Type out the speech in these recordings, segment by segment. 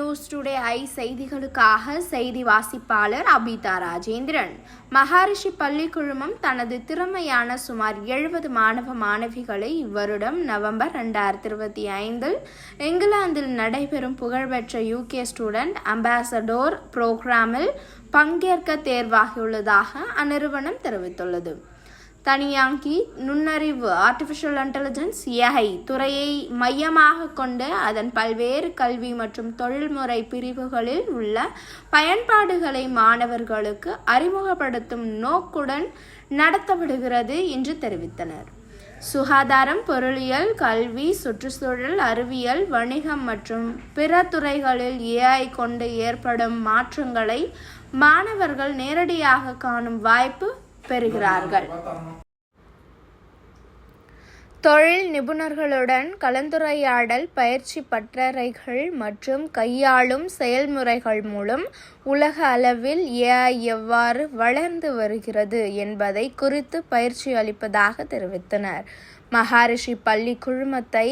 News today I செய்திகளுக்காக செய்தி வாசிப்பாளர் அபிதா ராஜேந்திரன். மகாரிஷி பள்ளி குழுமம் தனது திறமையான சுமார் எழுபது மாணவ மாணவிகளை இவ்வருடம் நவம்பர் ரெண்டாயிரத்தி இருபத்தி ஐந்தில் இங்கிலாந்தில் நடைபெறும் புகழ்பெற்ற யூகே ஸ்டூடெண்ட் அம்பாசடோர் புரோகிராமில் பங்கேற்க தேர்வாகியுள்ளதாக அந்நிறுவனம் தெரிவித்துள்ளது. தனியாங்கி நுண்ணறிவு ஆர்டிஃபிஷியல் இன்டெலிஜென்ஸ் ஏஐ துறையை மையமாக கொண்டு அதன் பல்வேறு கல்வி மற்றும் தொழில்முறை பிரிவுகளில் உள்ள பயன்பாடுகளை மாணவர்களுக்கு அறிமுகப்படுத்தும் நோக்குடன் நடத்தப்படுகிறது என்று தெரிவித்தனர். சுகாதாரம் பொருளியல் கல்வி சுற்றுச்சூழல் அறிவியல் வணிகம் மற்றும் பிற துறைகளில் ஏஐ கொண்டு ஏற்படும் மாற்றங்களை மாணவர்கள் நேரடியாக காணும் வாய்ப்பு பெறுகிறார்கள். தொழில் நிபுணர்களுடன் கலந்துரையாடல் பயிற்சி பட்டறைகள் மற்றும் கையாளும் செயல்முறைகள் மூலம் உலக அளவில் ஏஐ எவ்வாறு வளர்ந்து வருகிறது என்பதை குறித்து பயிற்சி அளிப்பதாக தெரிவித்தனர். மகாரிஷி பள்ளி குழுமத்தை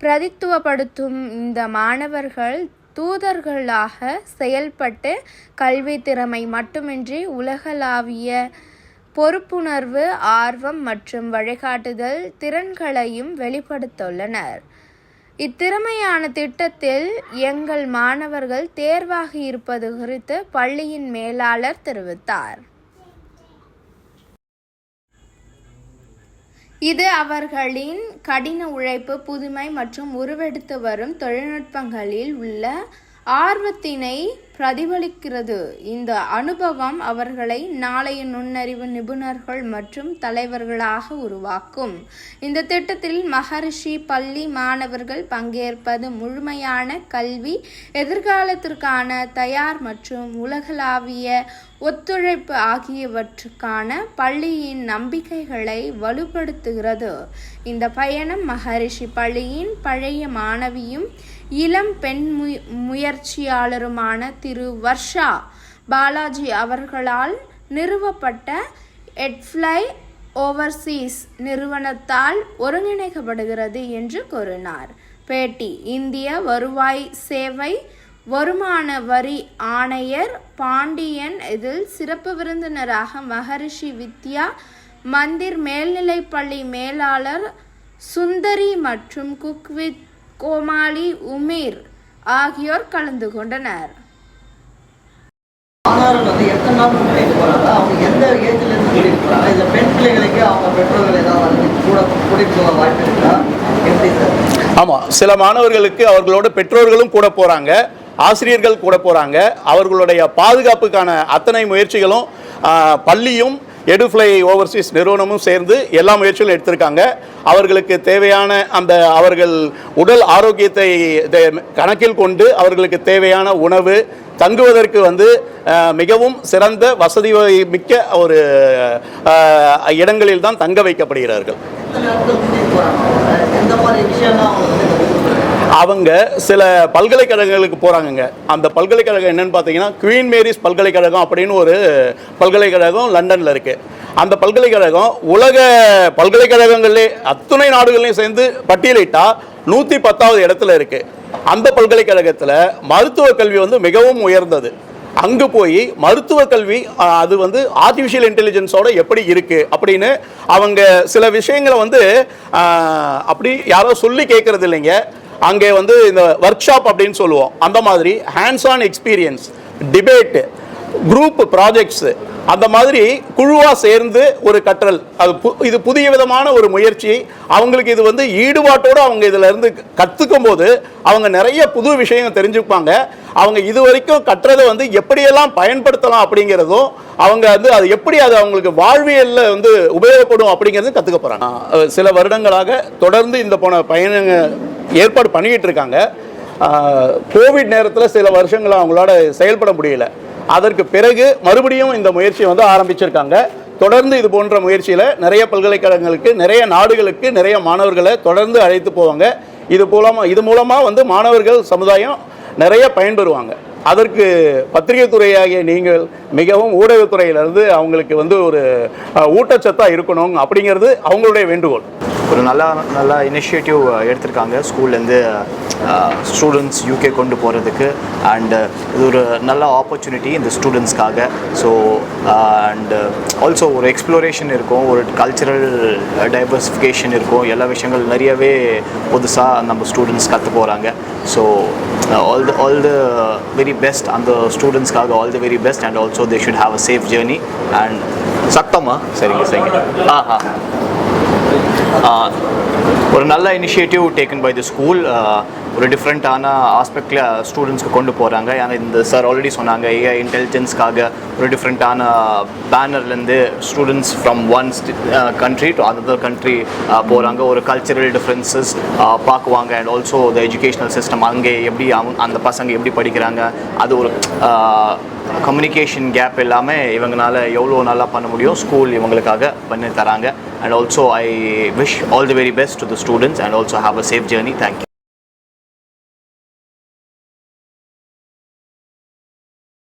பிரதித்துவப்படுத்தும் இந்த மாணவர்கள் தூதர்களாக செயல்பட்டு கல்வி திறமை மட்டுமின்றி உலகளாவிய பொறுப்புணர்வு ஆர்வம் மற்றும் வழிகாட்டுதல் திறன்களையும் வெளிப்படுத்தியுள்ளனர். இத்திறமையான திட்டத்தில் எங்கள் மாணவர்கள் தேர்வாகி இருப்பது குறித்து பள்ளியின் மேலாளர் தெரிவித்தார். இது அவர்களின் கடின உழைப்பு புதுமை மற்றும் உருவெடுத்து வரும் தொழில்நுட்பங்களில் உள்ள ஆர்வத்தினை பிரதிபலிக்கிறது. இந்த அனுபவம் அவர்களை நாளைய நுண்ணறிவு நிபுணர்கள் மற்றும் தலைவர்களாக உருவாக்கும். இந்த திட்டத்தில் மகரிஷி பள்ளி மாணவர்கள் பங்கேற்பது முழுமையான கல்வி எதிர்காலத்திற்கான தயார் மற்றும் உலகளாவிய ஒத்துழைப்பு ஆகியவற்றுக்கான பள்ளியின் நம்பிக்கைகளை வலுப்படுத்துகிறது. இந்த பயணம் மகரிஷி பள்ளியின் பழைய மாணவியும் இளம் பெண் முயற்சியாளருமான திரு வர்ஷா பாலாஜி அவர்களால் நிறுவப்பட்ட எட்ஃப்ளை ஓவர்சீஸ் நிறுவனத்தால் ஒருங்கிணைக்கப்படுகிறது என்று கூறினார். பேட்டி இந்திய வருவாய் சேவை வருமான வரி ஆணையர் பாண்டியன் இதில் சிறப்பு விருந்தினராக மகரிஷி வித்யா மந்திர் மேல்நிலைப்பள்ளி மேலாளர் சுந்தரி மற்றும் குக்வித் கோமாளி உமீர் ஆகியோர் கலந்து கொண்டனர். மாணவர்கள் வந்து எத்தனை நாள் அவங்க எந்த ஏஜ்ல இருந்து கூட்டிட்டு போறாங்க இந்த பெண் பிள்ளைகளுக்கு அவங்க பெற்றோர்கள் ஏதாவது கூட கூட்டிட்டு போக வாய்ப்பு இருக்கா? எப்படி சார்? ஆமாம் சில மாணவர்களுக்கு அவர்களோட பெற்றோர்களும் கூட போகிறாங்க ஆசிரியர்கள் கூட போகிறாங்க அவர்களுடைய பாதுகாப்புக்கான அத்தனை முயற்சிகளும் பள்ளியும் எடுஃப்ளை ஓவர்சீஸ் நிறுவனமும் சேர்ந்து எல்லா முயற்சிகளும் எடுத்திருக்காங்க. அவர்களுக்கு தேவையான அந்த அவர்கள் உடல் ஆரோக்கியத்தை கணக்கில் கொண்டு அவர்களுக்கு தேவையான உணவு தங்குவதற்கு வந்து மிகவும் சிறந்த வசதி மிக்க ஒரு இடங்களில் தான் தங்க வைக்கப்படுகிறார்கள். அவங்க சில பல்கலைக்கழகங்களுக்கு போகிறாங்கங்க அந்த பல்கலைக்கழகம் என்னென்னு பார்த்தீங்கன்னா குவீன் மேரிஸ் பல்கலைக்கழகம் அப்படின்னு ஒரு பல்கலைக்கழகம் லண்டனில் இருக்குது அந்த பல்கலைக்கழகம் உலக பல்கலைக்கழகங்கள்லே அத்துணை நாடுகள்லையும் சேர்ந்து பட்டியலிட்டால் நூற்றி பத்தாவது இடத்துல இருக்குது அந்த பல்கலைக்கழகத்தில் மருத்துவ கல்வி வந்து மிகவும் உயர்ந்தது. அங்கே போய் மருத்துவ கல்வி அது வந்து ஆர்டிஃபிஷியல் இன்டெலிஜென்ஸோட எப்படி இருக்குது அப்படின்னு அவங்க சில விஷயங்களை வந்து அப்படி யாரோ சொல்லி கேட்கறது இல்லைங்க. அங்கே வந்து இந்த ஒர்க் ஷாப் அப்படின்னு சொல்லுவோம். அந்த மாதிரி hands on experience debate group projects அந்த மாதிரி குழுவாக சேர்ந்து ஒரு கற்றல். அது பு இது புதிய விதமான ஒரு முயற்சி. அவங்களுக்கு இது வந்து ஈடுபாட்டோடு அவங்க இதில் இருந்து கற்றுக்கும் போது அவங்க நிறைய புது விஷயம் தெரிஞ்சுப்பாங்க. அவங்க இது வரைக்கும் கற்றதை வந்து எப்படியெல்லாம் பயன்படுத்தலாம் அப்படிங்கிறதும் அவங்க வந்து அது எப்படி அது அவங்களுக்கு வாழ்வியலில் வந்து உபயோகப்படும் அப்படிங்கிறது கற்றுக்க போகிறாங்க சில வருடங்களாக தொடர்ந்து இந்த போன பயணங்கள் ஏற்பாடு பண்ணிக்கிட்டு இருக்காங்க. கோவிட் நேரத்தில் சில வருஷங்கள் அவங்களோட செயல்பட முடியல. அதற்கு பிறகு மறுபடியும் இந்த முயற்சியை வந்து ஆரம்பிச்சிருக்காங்க. தொடர்ந்து இது போன்ற முயற்சியில் நிறைய பல்கலைக்கழகங்களுக்கு நிறைய நாடுகளுக்கு நிறைய மாணவர்களை தொடர்ந்து அழைத்து போவாங்க. இது மூலமாக இது மூலமாக வந்து மாணவர்கள் சமுதாயம் நிறைய பயன்பெறுவாங்க. அதற்கு பத்திரிகை துறையாகிய நீங்கள் மிகவும் ஊடகத்துறையிலிருந்து அவங்களுக்கு வந்து ஒரு ஊட்டச்சத்தாக இருக்கணும் அப்படிங்கிறது அவங்களுடைய வேண்டுகோள். ஒரு நல்ல நல்ல இனிஷியேட்டிவ் எடுத்திருக்காங்க. ஸ்கூல்லேருந்து ஸ்டூடெண்ட்ஸ் யூகே கொண்டு போகிறதுக்கு அண்ட் இது ஒரு நல்ல ஆப்பர்ச்சுனிட்டி இந்த ஸ்டூடெண்ட்ஸ்க்காக ஸோ அண்ட் ஆல்சோ ஒரு எக்ஸ்ப்ளோரேஷன் இருக்கும். ஒரு கல்ச்சரல் டைவர்சிஃபிகேஷன் இருக்கும். எல்லா விஷயங்கள் நிறையவே புதுசாக நம்ம ஸ்டூடெண்ட்ஸ் கற்று போகிறாங்க so all the all the very best அந்த ஸ்டூடெண்ட்ஸ்க்காக all the very best and also they should have a safe journey and சத்தமா? சரிங்க சரிங்க. ஆ ஆ ஆஹ். ஒரு நல்ல initiative taken by the school ஒரு டிஃப்ரெண்ட்டான ஆஸ்பெக்டில் ஸ்டூடெண்ட்ஸ்க்கு கொண்டு போகிறாங்க ஏன்னா இந்த சார் ஆல்ரெடி சொன்னாங்க ஏஐ இன்டெலிஜென்ஸ்க்காக ஒரு டிஃப்ரெண்ட்டான பேனர்லேருந்து students from one country to other country போகிறாங்க ஒரு cultural differences uh, பார்க்குவாங்க. And also the educational system அங்கே எப்படி அவங்க அந்த பசங்க எப்படி படிக்கிறாங்க. அது ஒரு கம்யூனிகேஷன் கேப் எல்லாமே இவங்களால எவ்வளோ நல்லா பண்ண முடியும் ஸ்கூல் இவங்களுக்காக பண்ணி தராங்க. And also I wish all the very best to the students and also have a safe journey thank you